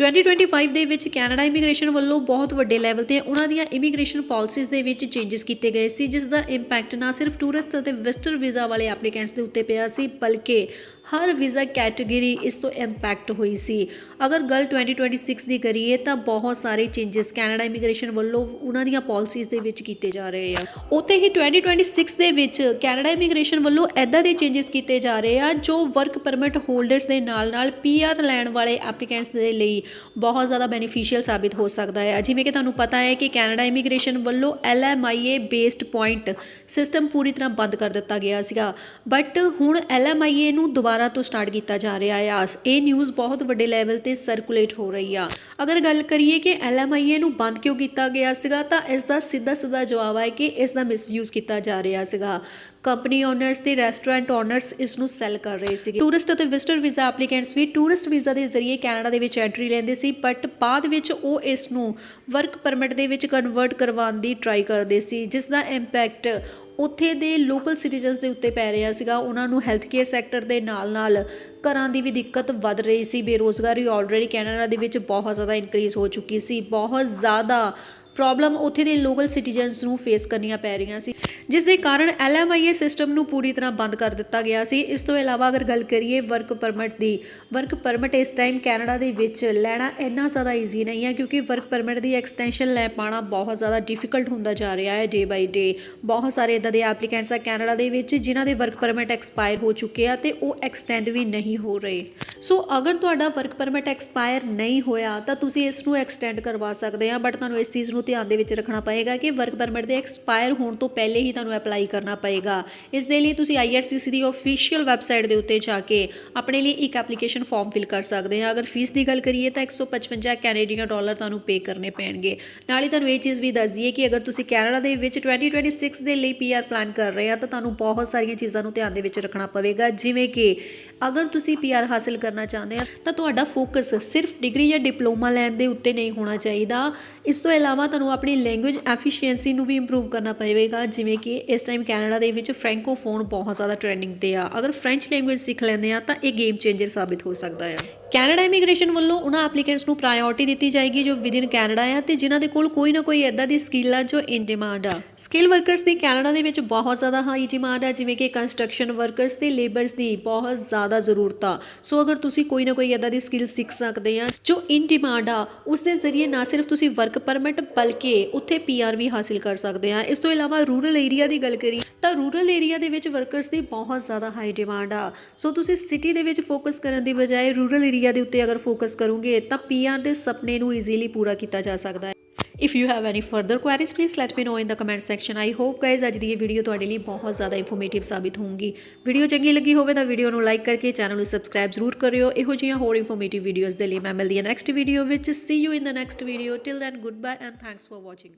2025 ਦੇ ਵਿੱਚ Canada immigration ਵੱਲੋਂ ਬਹੁਤ ਵੱਡੇ ਲੈਵਲ ਤੇ ਉਹਨਾਂ ਦੀਆਂ ਇਮੀਗ੍ਰੇਸ਼ਨ ਪਾਲਿਸੀਜ਼ ਦੇ ਵਿੱਚ ਚੇਂਜਸ ਕੀਤੇ ਗਏ ਸੀ, ਜਿਸ ਦਾ ਇੰਪੈਕਟ ਨਾ ਸਿਰਫ ਟੂਰਿਸਟ ਅਤੇ ਵਿਜ਼ਟਰ ਵੀਜ਼ਾ ਵਾਲੇ ਐਪਲੀਕੈਂਟਸ ਦੇ ਉੱਤੇ ਪਿਆ ਸੀ, ਬਲਕਿ ਹਰ ਵੀਜ਼ਾ ਕੈਟਾਗਰੀ ਇਸ ਤੋਂ ਇੰਪੈਕਟ ਹੋਈ ਸੀ। ਅਗਰ ਗੱਲ 2026 ਦੀ ਕਰੀਏ ਤਾਂ ਬਹੁਤ ਸਾਰੇ ਚੇਂਜਸ ਕੈਨੇਡਾ ਇਮੀਗ੍ਰੇਸ਼ਨ ਵੱਲੋਂ ਉਹਨਾਂ ਦੀਆਂ ਪਾਲਿਸੀਜ਼ ਦੇ ਵਿੱਚ ਕੀਤੇ ਜਾ ਰਹੇ ਆ। ਉੱਥੇ ਹੀ 2026 ਦੇ ਵਿੱਚ ਕੈਨੇਡਾ ਇਮੀਗ੍ਰੇਸ਼ਨ ਵੱਲੋਂ ਐਦਾਂ ਦੇ ਚੇਂਜਸ ਕੀਤੇ ਜਾ ਰਹੇ ਆ, ਜੋ ਵਰਕ ਪਰਮਿਟ ਹੋਲਡਰਸ ਦੇ ਨਾਲ ਨਾਲ ਪੀਆਰ ਲੈਣ ਵਾਲੇ ਐਪਲੀਕੈਂਟਸ ਦੇ ਲਈ ਬਹੁਤ ਜ਼ਿਆਦਾ ਬੈਨੀਫੀਸ਼ੀਅਲ ਸਾਬਿਤ ਹੋ ਸਕਦਾ ਹੈ। ਜਿਵੇਂ ਕਿ ਤੁਹਾਨੂੰ ਪਤਾ ਹੈ ਕਿ ਕੈਨੇਡਾ ਇਮੀਗ੍ਰੇਸ਼ਨ ਵੱਲੋਂ LMIA ਬੇਸਡ ਪੁਆਇੰਟ ਸਿਸਟਮ ਪੂਰੀ ਤਰ੍ਹਾਂ ਬੰਦ ਕਰ ਦਿੱਤਾ ਗਿਆ ਸੀਗਾ। ਬਟ ਹੁਣ LMIA ਨੂੰ ਦੁਬਾਰਾ ਤੋਂ ਸਟਾਰਟ ਕੀਤਾ ਜਾ ਰਿਹਾ ਹੈ। ਆਸ, ਇਹ ਨਿਊਜ਼ ਬਹੁਤ ਵੱਡੇ ਲੈਵਲ ਤੇ ਸਰਕੂਲੇਟ ਹੋ ਰਹੀ ਆ। ਅਗਰ ਗੱਲ ਕਰੀਏ ਕਿ LMIA ਨੂੰ ਬੰਦ ਕਿਉਂ ਕੀਤਾ ਗਿਆ ਸੀਗਾ, ਤਾਂ ਇਸ ਦਾ ਸਿੱਧਾ ਸਿੱਧਾ ਜਵਾਬ ਹੈ ਕਿ ਇਸ ਦਾ ਮਿਸਯੂਜ਼ ਕੀਤਾ ਜਾ ਰਿਹਾ ਸੀਗਾ। ਕੰਪਨੀ ਓਨਰਸ ਤੇ ਰੈਸਟੋਰੈਂਟ ਓਨਰਸ ਇਸ ਨੂੰ ਸੈਲ ਕਰ ਰਹੇ ਸੀਗੇ। ਟੂਰਿਸਟ ਅਤੇ ਵਿਜ਼ਟਰ ਵੀਜ਼ਾ ਐਪਲੀਕੈਂਟਸ ਵੀ ਟੂਰਿਸਟ ਵੀਜ਼ਾ ਦੇ ਜ਼ਰੀਏ ਕੈਨੇਡਾ ਦੇ ਵਿੱਚ ਐਂਟਰੀ ਲੈਂਦੇ ਸੀ ਬਟ ਬਾਅਦ ਵਿੱਚ ਉਹ ਇਸ ਨੂੰ ਵਰਕ ਪਰਮਿਟ ਦੇ ਵਿੱਚ ਕਨਵਰਟ ਕਰਵਾਉਣ ਦੀ ਟਰਾਈ ਕਰਦੇ ਸੀ, ਜਿਸ ਦਾ ਇੰਪੈਕਟ ਉੱਥੇ ਦੇ ਲੋਕਲ ਸਿਟੀਜ਼ਨਸ ਦੇ ਉੱਤੇ ਪੈ ਰਿਹਾ ਸੀਗਾ। ਉਹਨਾਂ ਨੂੰ ਹੈਲਥ ਕੇਅਰ ਸੈਕਟਰ ਦੇ ਨਾਲ-ਨਾਲ ਘਰਾਂ ਦੀ ਵੀ ਦਿੱਕਤ ਵੱਧ ਰਹੀ ਸੀ। ਬੇਰੋਜ਼ਗਾਰੀ ਆਲਰੇਡੀ ਕੈਨੇਡਾ ਦੇ ਵਿੱਚ ਬਹੁਤ ਜ਼ਿਆਦਾ ਇਨਕਰੀਜ਼ ਹੋ ਚੁੱਕੀ ਸੀ। ਬਹੁਤ ਜ਼ਿਆਦਾ ਪ੍ਰੋਬਲਮ ਉੱਥੇ ਦੇ ਲੋਕਲ ਸਿਟੀਜ਼ਨਸ ਨੂੰ ਫੇਸ ਕਰਨੀਆਂ ਪੈ ਰਹੀਆਂ ਸੀ, ਜਿਸ ਦੇ ਕਾਰਨ LMIA ਸਿਸਟਮ ਨੂੰ ਪੂਰੀ ਤਰ੍ਹਾਂ ਬੰਦ ਕਰ ਦਿੱਤਾ ਗਿਆ ਸੀ। ਇਸ ਤੋਂ ਇਲਾਵਾ ਅਗਰ ਗੱਲ ਕਰੀਏ ਵਰਕ ਪਰਮਿਟ ਦੀ ਵਰਕ ਪਰਮਿਟ ਇਸ ਟਾਈਮ ਕੈਨੇਡਾ ਦੇ ਵਿੱਚ ਲੈਣਾ ਇੰਨਾ ਜ਼ਿਆਦਾ ਈਜ਼ੀ ਨਹੀਂ ਹੈ, ਕਿਉਂਕਿ ਵਰਕ ਪਰਮਿਟ ਦੀ ਐਕਸਟੈਂਸ਼ਨ ਲੈ ਪਾਣਾ ਬਹੁਤ ਜ਼ਿਆਦਾ ਡਿਫਿਕਲਟ ਹੁੰਦਾ ਜਾ ਰਿਹਾ ਹੈ ਡੇ ਬਾਈ ਡੇ ਬਹੁਤ ਸਾਰੇ ਇਦਾਂ ਦੇ ਐਪਲੀਕੈਂਟਸ ਆ ਕੈਨੇਡਾ ਦੇ ਵਿੱਚ, ਜਿਨ੍ਹਾਂ ਦੇ ਵਰਕ ਪਰਮਿਟ ਐਕਸਪਾਇਰ ਹੋ ਚੁੱਕੇ ਆ ਤੇ ਉਹ ਐਕਸਟੈਂਡ ਵੀ ਨਹੀਂ ਹੋ ਰਹੇ। ਸੋ ਅਗਰ ਤੁਹਾਡਾ ਵਰਕ ਪਰਮਿਟ ਐਕਸਪਾਇਰ ਨਹੀਂ ਹੋਇਆ, ਤਾਂ ਤੁਸੀਂ ਇਸ ਨੂੰ ਐਕਸਟੈਂਡ ਕਰਵਾ ਸਕਦੇ ਆ ਬਟ ਤੁਹਾਨੂੰ ਇਸ ਚੀਜ਼ ਨੂੰ ਧਿਆਨ ਦੇ ਵਿੱਚ ਰੱਖਣਾ ਪਏਗਾ ਕਿ ਵਰਕ ਪਰਮਿਟ ਦੇ ਐਕਸਪਾਇਰ ਹੋਣ ਤੋਂ ਪਹਿਲੇ ਹੀ ਤੁਹਾਨੂੰ ਅਪਲਾਈ ਕਰਨਾ ਪਏਗਾ। ਇਸ ਦੇ ਲਈ ਤੁਸੀਂ IRCC ਦੀ ਅਫੀਸ਼ੀਅਲ ਵੈਬਸਾਈਟ ਦੇ ਉੱਤੇ ਜਾ ਕੇ ਆਪਣੇ ਲਈ ਇੱਕ ਐਪਲੀਕੇਸ਼ਨ ਫਾਰਮ ਫਿਲ ਕਰ ਸਕਦੇ ਹਾਂ। ਅਗਰ ਫੀਸ ਦੀ ਗੱਲ ਕਰੀਏ ਤਾਂ 155 ਕੈਨੇਡੀਅਨ ਡਾਲਰ ਤੁਹਾਨੂੰ ਪੇ ਕਰਨੇ ਪੈਣਗੇ। ਨਾਲ ਹੀ ਤੁਹਾਨੂੰ ਇਹ ਚੀਜ਼ ਵੀ ਦੱਸ ਦਈਏ ਕਿ ਅਗਰ ਤੁਸੀਂ ਕੈਨੇਡਾ ਦੇ ਵਿੱਚ 2026 ਦੇ ਲਈ ਪੀਆਰ ਪਲਾਨ ਕਰ ਰਹੇ ਆ ਤਾਂ ਤੁਹਾਨੂੰ ਬਹੁਤ ਸਾਰੀਆਂ ਚੀਜ਼ਾਂ ਨੂੰ ਧਿਆਨ ਦੇ ਵਿੱਚ ਰੱਖਣਾ ਪਵੇਗਾ। ਜਿਵੇਂ ਕਿ ਅਗਰ ਤੁਸੀਂ ਪੀਆਰ ਹਾਸਲ ਕਰਨਾ ਚਾਹੁੰਦੇ ਆ, ਤਾਂ ਤੁਹਾਡਾ ਫੋਕਸ ਸਿਰਫ ਡਿਗਰੀ ਜਾਂ ਡਿਪਲੋਮਾ ਲੈਣ ਦੇ ਉੱਤੇ ਨਹੀਂ ਹੋਣਾ ਚਾਹੀਦਾ। ਇਸ ਤੋਂ ਇਲਾਵਾ ਤੁਹਾਨੂੰ ਆਪਣੀ ਲੈਂਗੁਏਜ ਐਫੀਸ਼ੀਐਂਸੀ ਨੂੰ ਵੀ ਇੰਪਰੂਵ ਕਰਨਾ ਪਵੇਗਾ, ਜਿਵੇਂ ਕਿ ਇਸ ਟਾਈਮ ਕੈਨੇਡਾ ਦੇ ਵਿੱਚ ਫ੍ਰੈਂਕੋਫੋਨ ਬਹੁਤ ਜ਼ਿਆਦਾ ਟ੍ਰੈਂਡਿੰਗ ਤੇ ਆ। ਅਗਰ ਫ੍ਰੈਂਚ ਲੈਂਗੁਏਜ ਸਿੱਖ ਲੈਂਦੇ ਆ, ਤਾਂ ਇਹ ਗੇਮ ਚੇਂਜਰ ਸਾਬਿਤ ਹੋ ਸਕਦਾ ਹੈ ਕੈਨੇਡਾ ਇਮੀਗ੍ਰੇਸ਼ਨ ਵੱਲੋਂ ਉਹਨਾਂ ਐਪਲੀਕੈਂਟਸ ਨੂੰ ਪ੍ਰਾਇੋਰਟੀ ਦਿੱਤੀ ਜਾਏਗੀ ਜੋ ਵਿਦਿਨ ਕੈਨੇਡਾ ਆ ਤੇ ਜਿਨ੍ਹਾਂ ਦੇ ਕੋਲ ਕੋਈ ਨਾ ਕੋਈ ਐਦਾਂ ਦੀ ਸਕਿੱਲ ਆ ਜੋ ਇਨ ਡਿਮਾਂਡ ਆ। ਸਕਿੱਲ ਵਰਕਰਸ ਦੀ ਕੈਨੇਡਾ ਦੇ ਵਿੱਚ ਬਹੁਤ ਜ਼ਿਆਦਾ ਹਾਈ ਡਿਮਾਂਡ ਆ, ਜਿਵੇਂ ਕਿ ਕੰਸਟਰਕਸ਼ਨ ਵਰਕਰਸ ਤੇ ਲੇਬਰਸ ਦੀ ਬਹੁਤ ਜ਼ਿਆਦਾ ਜ਼ਰੂਰਤ ਆ। ਸੋ ਅਗਰ ਤੁਸੀਂ ਕੋਈ ਨਾ ਕੋਈ ਐਦਾਂ ਦੀ ਸਕਿੱਲ ਸਿੱਖ ਸਕਦੇ ਆ ਜੋ ਇਨ ਡਿਮਾਂਡ ਆ, ਉਸ ਦੇ ਜ਼ਰੀਏ ਨਾ ਸਿਰਫ ਤੁਸੀਂ ਵਰਕ ਪਰਮਿਟ ਬਲਕਿ ਉੱਥੇ ਪੀਆਰ ਵੀ ਹਾਸਿਲ ਕਰ ਸਕਦੇ ਆ। ਇਸ ਤੋਂ ਇਲਾਵਾ ਰੂਰਲ ਏਰੀਆ ਦੀ ਗੱਲ ਕਰੀ ਤਾਂ ਰੂਰਲ ਏਰੀਆ ਦੇ ਵਿੱਚ ਵਰਕਰਸ ਦੀ ਬਹੁਤ ਜ਼ਿਆਦਾ ਹਾਈ ਡਿਮਾਂਡ ਆ। ਸੋ ਤੁਸੀਂ ਸਿਟੀ ਦੇ ਵਿੱਚ ਫੋਕਸ ਕਰਨ ਦੀ ਬਜਾਏ ਰੂਰਲ ਏਰੀਆ ਦੇ ਉੱਤੇ ਅਗਰ ਫੋਕਸ ਕਰੋਗੇ, ਤਾਂ ਪੀਆਰ ਦੇ ਸੁਪਨੇ ਨੂੰ ਈਜ਼ੀਲੀ ਪੂਰਾ ਕੀਤਾ ਜਾ ਸਕਦਾ ਹੈ। If you have any further queries please let me know in the comment section I hope guys ਅੱਜ ਦੀ ਇਹ ਵੀਡੀਓ ਤੁਹਾਡੇ ਲਈ ਬਹੁਤ ਜ਼ਿਆਦਾ ਇਨਫੋਰਮੇਟਿਵ ਸਾਬਿਤ ਹੋਊਗੀ। ਵੀਡੀਓ ਚੰਗੀ ਲੱਗੀ ਹੋਵੇ ਤਾਂ ਵੀਡੀਓ ਨੂੰ ਲਾਈਕ ਕਰਕੇ ਚੈਨਲ ਨੂੰ ਸਬਸਕ੍ਰਾਈਬ ਜ਼ਰੂਰ ਕਰਿਓ। ਇਹੋ ਜਿਹੀਆਂ ਹੋਰ ਇਨਫੋਰਮੇਟਿਵ ਵੀਡੀਓਜ਼ ਦੇ ਲਈ ਮੈਂ ਮਿਲਦੀ ਹਾਂ ਨੈਕਸਟ ਵੀਡੀਓ ਵਿੱਚ। See you in the next video till then good bye and thanks for watching